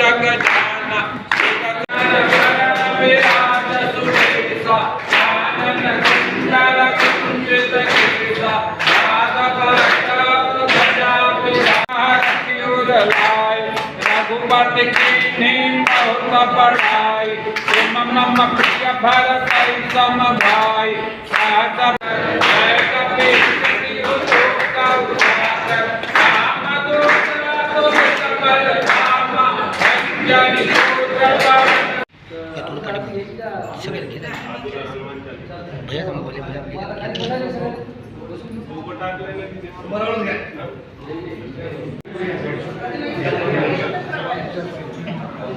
जग दूत दूत सबल धामा अंजनी पुत्र पवन यातून काढ सगळे घेत भैया का मोबाईल आहे, भैया भैया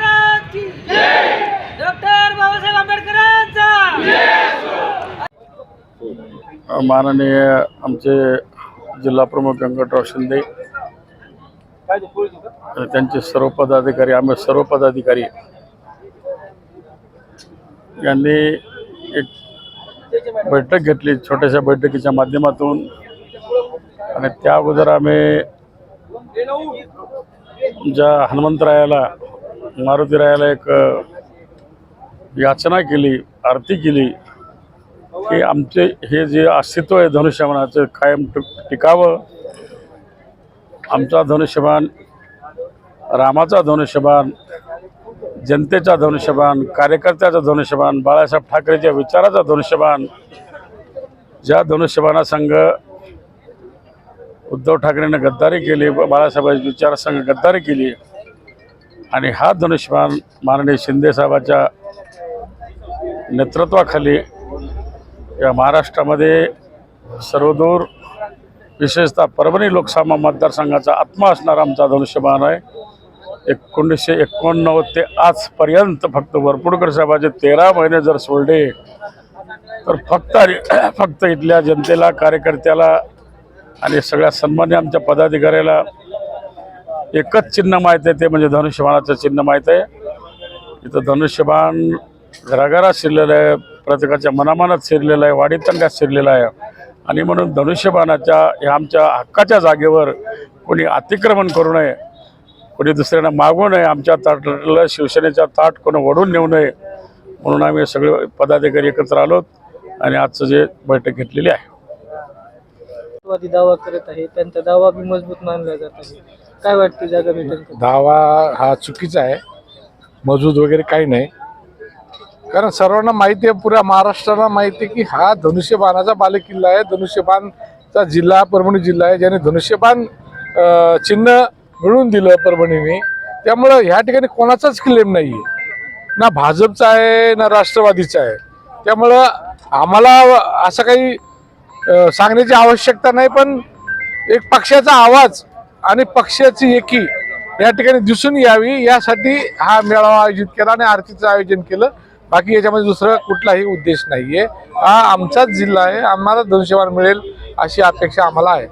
संभाजी डॉक्टर बाबासाहेब आंबेडकरांचा. माननीय आमचे जिल्हा प्रमुख व्यंकटराव शिंदे. आणि त्यांचे सर्व पदाधिकारी आम्ही सर्व पदाधिकारी यांनी एक बैठक घेतली छोट्याशा बैठकीच्या माध्यमातून. आणि त्या अगोदर आम्ही ज्या हनुमंतरायाला मारुती रायाला एक याचना केली आरती केली की आमचे हे जे अस्तित्व आहे धनुष्यबाणाचं कायम टिक- टिकावं. आमचा धनुष्यबाण रामाचा धनुष्यबाण जनतेचा धनुष्यबाण कार्यकर्त्याचा धनुष्यबाण बाळासाहेब ठाकरेच्या विचाराचा धनुष्यबाण ज्या धनुष्यबाणासंघ उद्धव ठाकरेनं गद्दारी केली बाळासाहेबांच्या विचारासंघ गद्दारी केली आणि हा धनुष्यबाण माननीय शिंदेसाहेबाच्या नेतृत्वाखाली या महाराष्ट्रामध्ये सर्वदूर विशेषतः परभणी लोकसभा मतदारसंघाचा आत्मा असणारा आमचा धनुष्यबाण आहे. एकोणीसशे एकोणनव्वद ते आजपर्यंत फक्त वरपुडकर साहेबाचे तेरा महिने जर सोडले तर फक्त फक्त इथल्या जनतेला कार्यकर्त्याला आणि सगळ्या सन्मान्य आमच्या पदाधिकाऱ्याला एकच चिन्ह माहीत आहे ते म्हणजे धनुष्यबाणाचं चिन्ह माहीत आहे. इथं धनुष्यबाण घराघरात शिरलेलं आहे प्रत्येकाच्या मनामनात शिरलेलं आहे वाडीतंड्यात शिरलेलं आहे. आणि म्हणून धनुष्यबाणाच्या ह्या आमच्या हक्काच्या जागेवर कोणी अतिक्रमण करू नये कोणी दुसऱ्यांना मागू नये आमच्या ताटला शिवसेनेचा ताट कोणी वडून नेऊ नये म्हणून आम्ही सगळे पदाधिकारी एकत्र आलोत आणि आजचं जे बैठक घेतलेली आहे. दावा करत आहे त्यांचा दावा बी मजबूत मानला जात आहे. काय वाटतं जागा भेटेल? का? दावा हा चुकीचा आहे. मजूद वगैरे काही नाही. कारण सर्वांना माहिती आहे पुऱ्या महाराष्ट्राला माहिती आहे की हा धनुष्यबाणाचा बालेकिल्ला आहे. धनुष्यबाणचा जिल्हा परभणी जिल्हा आहे. ज्याने धनुष्यबाण अं, चिन्ह मिळवून दिलं परभणीने त्यामुळं ह्या ठिकाणी कोणाचाच क्लेम नाही आहे ना भाजपचा आहे ना राष्ट्रवादीचा आहे. त्यामुळं आम्हाला असं काही अं, सांगण्याची आवश्यकता नाही पण एक पक्षाचा आवाज आणि पक्षाची एकी या ठिकाणी दिसून यावी यासाठी हा मेळावा आयोजित केला आणि आरतीचं आयोजन केलं. बाकी याच्यामध्ये दुसरा कुठलाही उद्देश नाहीये. हा आमचाच जिल्हा आहे आम्हाला धनुष्यबाण मिळेल अशी अपेक्षा आम्हाला आहे.